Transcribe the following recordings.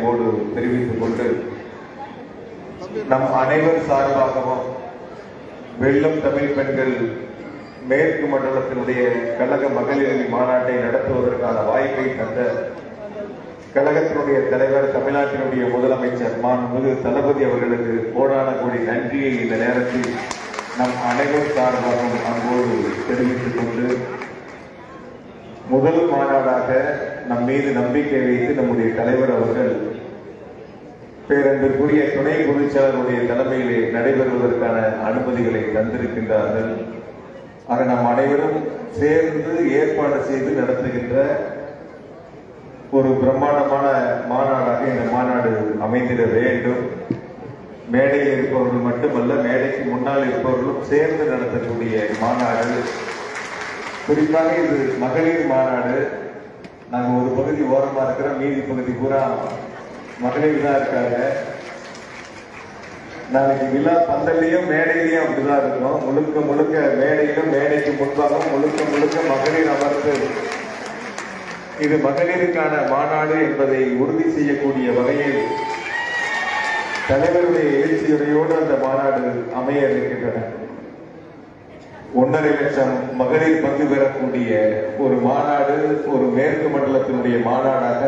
அன்போடு தெரிவித்துக் கொண்டு நம் அனைவர் சார்பாகவும் வெள்ளம் தமிழ் பெண்கள் மேற்கு மண்டலத்தினுடைய கழக மகளிர் மாநாட்டை நடத்துவதற்கான வாய்ப்பை தந்த கழகத்தினுடைய தலைவர் தமிழ்நாட்டினுடைய முதலமைச்சர் மாண்புமிகு தளபதி அவர்களுக்கு கோடான கோடி நன்றியை இந்த நேரத்தில் நம் அனைவர் சார்பாகவும் அன்போடு தெரிவித்துக் கொண்டு முதல் மாநாடாக நம் மீது நம்பிக்கை வைத்து நம்முடைய தலைவர் அவர்கள் பேரன்பிற்குரிய துணை பொதுச்செயலருடைய தலைமையிலே நடைபெறுவதற்கான அனுமதிகளை தந்திருக்கின்றார்கள். ஆக நாம் அனைவரும் சேர்ந்து ஏற்பாடு செய்து நடத்துகின்ற ஒரு பிரம்மாண்டமான மாநாடாக இந்த மாநாடு அமைந்திட வேண்டும். மேடையில் இருப்பவர்கள் மட்டுமல்ல மேடைக்கு முன்னால் இருப்பவர்களும் சேர்ந்து நடத்தக்கூடிய மாநாடு குறிப்பாக இது மகளிர் மாநாடு. நாங்க ஒரு பகுதி ஓரமா இருக்கிறோம். மீதி பகுதி பூரா மகளிர் தான் இருக்காங்க. நாளைக்கு விழா பந்தல்லையும் மேடையிலையும் அப்படிதான் இருக்கும் முழுக்க முழுக்க மேடையிலும் மேடைக்கு முன்பாக முழுக்க முழுக்க மகளிர் அமர்ந்து இது மகளிருக்கான மாநாடு என்பதை உறுதி செய்யக்கூடிய வகையில் தலைவருடைய எழுச்சியுடையோடு அந்த மாநாடு அமைய இருக்கின்றன. ஒன்றரை லட்சம் மகளிர் பங்கு பெறக்கூடிய ஒரு மாநாடு ஒரு மேற்கு மண்டலத்தினுடைய மாநாடாக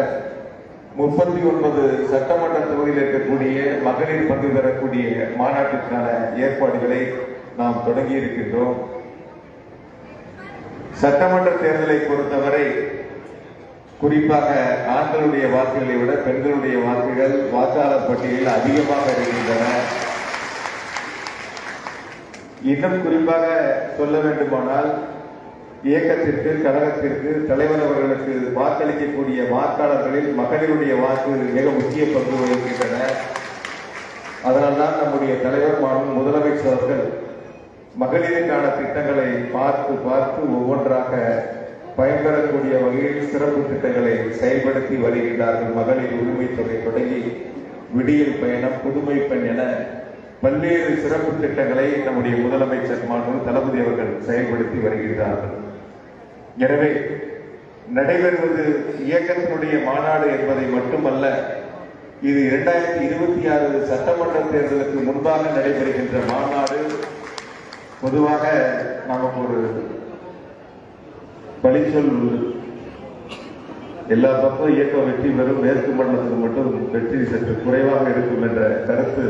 முப்பத்தி ஒன்பது சட்டமன்ற தொகுதியில் இருக்கக்கூடிய மகளிர் பங்கு பெறக்கூடிய மாநாட்டிற்கான ஏற்பாடுகளை நாம் தொடங்கி இருக்கின்றோம். சட்டமன்ற தேர்தலை பொறுத்தவரை குறிப்பாக ஆண்களுடைய வாக்குகளை விட பெண்களுடைய வாக்குகள் வாக்காளர் பட்டியலில் அதிகமாக இருக்கின்றன. இன்னும் குறிப்பாக சொல்ல வேண்டுமானால் இயக்கத்திற்கு கழகத்திற்கு தலைவர் அவர்களுக்கு வாக்களிக்கக்கூடிய வாக்காளர்களில் மகளிருடைய வாக்கு மிக முக்கிய பங்கு வகிக்கின்றன. அதனால்தான் நம்முடைய தலைவர் மாணவன் முதலமைச்சர் அவர்கள் மகளிருக்கான திட்டங்களை பார்த்து பார்த்து ஒவ்வொன்றாக பயன்பெறக்கூடிய வகையில் சிறப்பு திட்டங்களை செயல்படுத்தி வருகின்றார்கள். மகளிர் உரிமை தொகை தொடங்கி விடியல் பயணம் புதுமை பெண் என பல்வேறு சிறப்பு திட்டங்களை நம்முடைய முதலமைச்சர் மாண்பு தளபதி அவர்கள் செயல்படுத்தி வருகின்றார்கள் எனவே நடைபெறுவது இயக்கத்தினுடைய மாநாடு என்பதை மட்டுமல்ல இது இரண்டாயிரத்தி இருபத்தி ஆறு சட்டமன்ற தேர்தலுக்கு முன்பாக நடைபெறுகின்ற மாநாடு. பொதுவாக நமக்கு ஒரு பழிச்சொல் எல்லா பக்கம் இயக்கம் வெற்றி பெறும் மேற்கு மண்டலத்தில் மட்டும் வெற்றி சற்று குறைவாக இருக்கும் என்ற கருத்து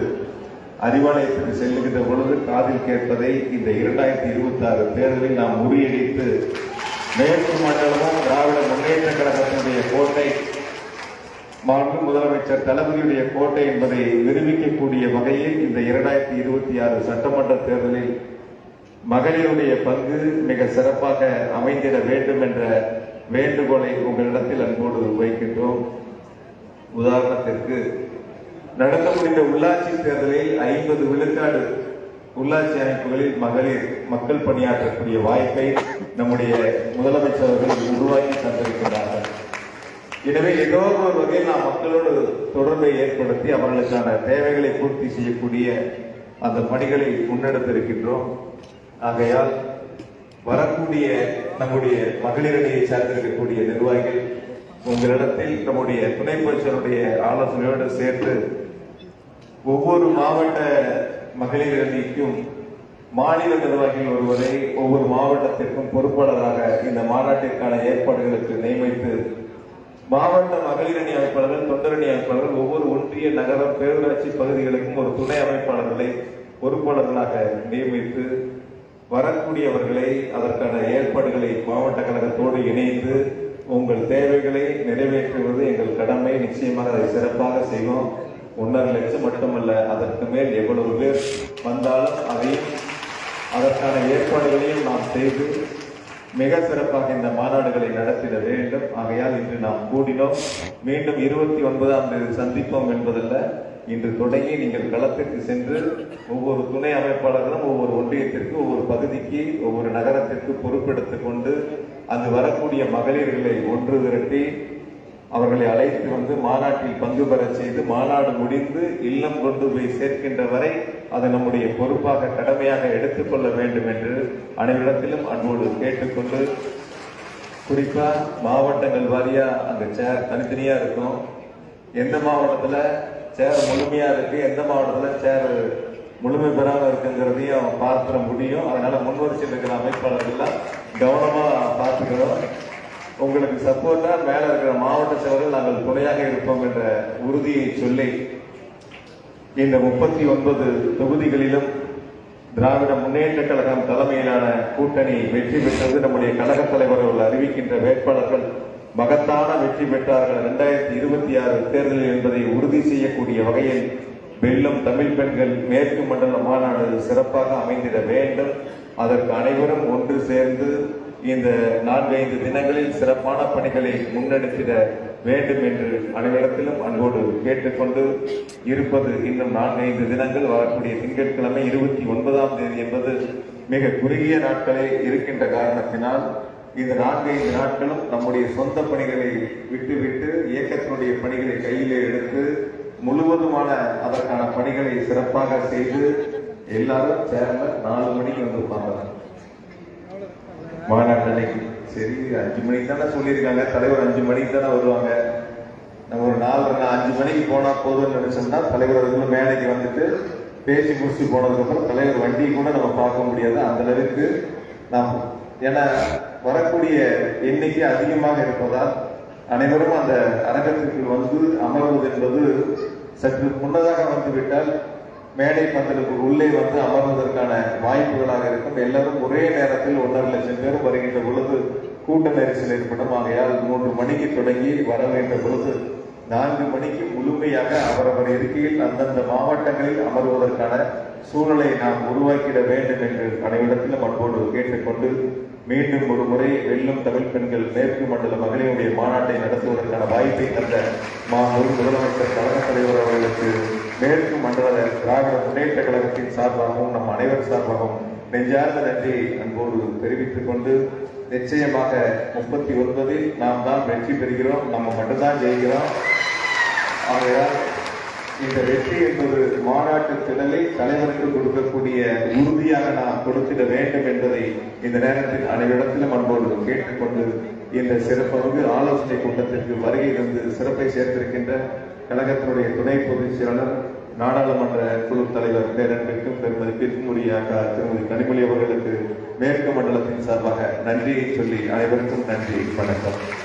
அறிவாலயத்துக்கு செல்லுகின்ற பொழுது காதில் கேட்பதை இந்த இரண்டாயிரத்தி இருபத்தி ஆறு தேர்தலில் நாம் முறியடித்து மேற்கு மண்டலமும் திராவிட முன்னேற்ற கழகத்தினுடைய கோட்டை மாண்பு முதலமைச்சர் தளபதியுடைய கோட்டை என்பதை நிரூபிக்கக்கூடிய வகையில் இந்த இரண்டாயிரத்தி இருபத்தி ஆறு சட்டமன்ற தேர்தலில் மகளிருடைய பங்கு மிக சிறப்பாக அமைந்திட வேண்டும் என்ற வேண்டுகோளை உங்களிடத்தில் அன்போடு வைக்கின்றோம். உதாரணத்திற்கு நடக்க முடிந்த உள்ளாட்சி தேர்தலில் ஐம்பது விழுக்காடு உள்ளாட்சி அமைப்புகளில் மகளிர் மக்கள் பணியாற்றக்கூடிய வாய்ப்பை நம்முடைய முதலமைச்சர் உருவாக்கி தந்திருக்கிறார்கள் எனவே ஏதோ ஒரு வகையில் நாம் மக்களோடு தொடர்பை ஏற்படுத்தி அவர்களுக்கான தேவைகளை பூர்த்தி செய்யக்கூடிய அந்த பணிகளை முன்னெடுத்திருக்கின்றோம். ஆகையால் வரக்கூடிய நம்முடைய மகளிரணியை சார்ந்திருக்கக்கூடிய நிர்வாகிகள் உங்களிடத்தில் நம்முடைய துணை பொதுச்சருடைய ஆலோசனையோடு சேர்த்து ஒவ்வொரு மாவட்ட மகளிர் அணிக்கும் மாநில நிர்வாகிகள் ஒருவரை ஒவ்வொரு மாவட்டத்திற்கும் பொறுப்பாளராக இந்த மாநாட்டிற்கான ஏற்பாடுகளுக்கு நியமித்து மாவட்ட மகளிர் அணி அமைப்பாளர்கள் தொண்டரணி அமைப்பாளர்கள் ஒவ்வொரு ஒன்றிய நகரம் பேரூராட்சி பகுதிகளுக்கும் ஒரு துணை அமைப்பாளர்களை பொறுப்பாளர்களாக நியமித்து வரக்கூடியவர்களை அதற்கான ஏற்பாடுகளை மாவட்ட கழகத்தோடு இணைந்து உங்கள் தேவைகளை நிறைவேற்றுவது எங்கள் கடமை. நிச்சயமாக அதை சிறப்பாக செய்வோம். ஒன்றரை லட்சம் மட்டுமல்ல அதற்கு மேல் எவ்வளவு பேர் வந்தாலும் அதை அதற்கான ஏற்பாடுகளையும் நாம் செய்து மிக சிறப்பாக இந்த மாநாடுகளை நடத்திட வேண்டும். ஆகையால் இன்று நாம் கூடினோம். மீண்டும் இருபத்தி ஒன்பதாம் தேதி சந்திப்போம் என்பதல்ல. இன்று தொடங்கி நீங்கள் களத்திற்கு சென்று ஒவ்வொரு துணை அமைப்பாளர்களும் ஒவ்வொரு ஒன்றியத்திற்கு ஒவ்வொரு பகுதிக்கு ஒவ்வொரு நகரத்திற்கு பொறுப்பெடுத்துக் கொண்டு அங்கு வரக்கூடிய மகளிர்களை ஒன்று திரட்டி அவர்களை அழைத்து வந்து மாநாட்டில் பங்கு பெற செய்து மாநாடு முடிந்து இல்லம் கொண்டு போய் சேர்க்கின்ற வரை அதை நம்முடைய பொறுப்பாக கடமையாக எடுத்துக்கொள்ள வேண்டும் என்று அனைவரிடத்திலும் அன்போடு கேட்டுக்கொண்டு குறிப்பா மாவட்டங்கள் வாரியா அந்த சேர் தனித்தனியா இருக்கும் எந்த மாவட்டத்துல சேர் முழுமையா இருக்கு எந்த மாவட்டத்துல சேர் முழுமை பெறாமல் இருக்குங்கிறதையும் பார்த்துட முடியும். அதனால முன்வரிசையில் இருக்கிற அமைப்பாளர்கள் எல்லாம் பார்த்துக்கிறோம் உங்களுக்கு சப்போர்ட்டா மேல இருக்கிற மாவட்ட செயலர்கள் நாங்கள் துணையாக இருப்போம் என்ற உறுதியை சொல்லி இந்த முப்பத்தி ஒன்பது தொகுதிகளிலும் திராவிட முன்னேற்ற கழகம் தலைமையிலான கூட்டணி வெற்றி பெற்றது நம்முடைய கழக தலைவர் அவர்கள் அறிவிக்கின்ற வேட்பாளர்கள் மகத்தான வெற்றி பெற்றார்கள். இரண்டாயிரத்தி இருபத்தி ஆறு தேர்தலில் என்பதை உறுதி செய்யக்கூடிய வகையில் வெல்லும் தமிழ் பெண்கள் மேற்கு மண்டல மாநாடு சிறப்பாக அமைந்திட வேண்டும். அதற்கு அனைவரும் ஒன்று சேர்ந்து இந்த நான்கைந்து தினங்களில் சிறப்பான பணிகளை முன்னெடுத்திட வேண்டும் என்று அனைவரிடத்திலும் அன்போடு கேட்டுக்கொண்டு இருப்பது இன்னும் நான்கைந்து தினங்கள் வரக்கூடிய திங்கட்கிழமை இருபத்தி ஒன்பதாம் தேதி என்பது மிக குறுகிய நாட்களே இருக்கின்ற காரணத்தினால் இந்த நான்கைந்து நாட்களும் நம்முடைய சொந்த பணிகளை விட்டுவிட்டு இயக்கத்தினுடைய பணிகளை கையிலே எடுத்து முழுவதுமான அதற்கான பணிகளை சிறப்பாக செய்து எல்லாரும் சேர்ந்த நாலு மணிக்கு வந்து உட்கார்ந்தாங்க மாநாட்டு அன்னைக்கு சரி அஞ்சு மணிக்கு தானே சொல்லியிருக்காங்க. தலைவர் அஞ்சு மணிக்கு தானே வருவாங்க. நம்ம ஒரு நாலு அஞ்சு மணிக்கு போனா போதும்னு நினைச்சோம்னா தலைவர் அதுக்குள்ள மேடைக்கு வந்துட்டு பேசி முடிச்சு போனதுக்கு அப்புறம் தலைவர் வண்டியை கூட நம்ம பார்க்க முடியாது. அந்த அளவுக்கு நாம் ஏன்னா வரக்கூடிய எண்ணிக்கை அதிகமாக இருப்பதால் அனைவரும் அந்த அரங்கத்திற்குள் வந்து அமர்வது என்பது சற்று முன்னதாக வந்துவிட்டால் மேடை பந்தலுக்கு உள்ளே வந்து அமர்வதற்கான வாய்ப்புகளாக இருக்கும். எல்லாரும் ஒரே நேரத்தில் ஒன்றரை லட்சம் பேர் வருகின்ற பொழுது கூட்ட நெரிசல் ஏற்படும். ஆகையால் மூன்று மணிக்கு தொடங்கி வர பொழுது நான்கு மணிக்கு முழுமையாக அவரவர் இருக்கையில் அந்தந்த மாவட்டங்களில் அமர்வதற்கான சூழலை நாம் உருவாக்கிட வேண்டும் என்று அனைவரிடத்திலும் அன்போடு கேட்டுக்கொண்டு மீண்டும் ஒரு முறை வெல்லும் தமிழ் பெண்கள் மேற்கு மண்டல மகளிருடைய மாநாட்டை நடத்துவதற்கான வாய்ப்பை தந்த மாண்பு முதலமைச்சர் கழக தலைவர் அவர்களுக்கு மேற்கு மண்டல திராவிட முன்னேற்ற கழகத்தின் சார்பாகவும் நம் அனைவர் சார்பாகவும் நெஞ்சார்ந்த நன்றியை அன்போடு தெரிவித்துக் கொண்டு நிச்சயமாக முப்பத்தி ஒன்பதில் நாம் தான் வெற்றி பெறுகிறோம் நம்ம மட்டும்தான் ஜெயிக்கிறோம். ஆகையால் இந்த வெற்றி என்பது மாநாட்டு திடலை தலைவருக்கு கொடுக்கக்கூடிய உறுதியாக நாம் கொடுத்திட வேண்டும் என்பதை இந்த நேரத்தில் அனைவரிடத்திலும் அன்போடு கேட்டுக்கொண்டு இந்த சிறப்பங்கு ஆலோசனை கூட்டத்திற்கு வருகை தந்து சிறப்பை சேர்த்திருக்கின்ற கழகத்தினுடைய துணை பொதுச் செயலாளர் நாடாளுமன்ற குழு தலைவர் பேரன்பிற்கும் பெருமதிப்பிற்கும் உரிய திருமதி கனிமொழி அவர்களுக்கு மேற்கு மண்டலத்தின் சார்பாக நன்றியை சொல்லி அனைவருக்கும் நன்றி வணக்கம்.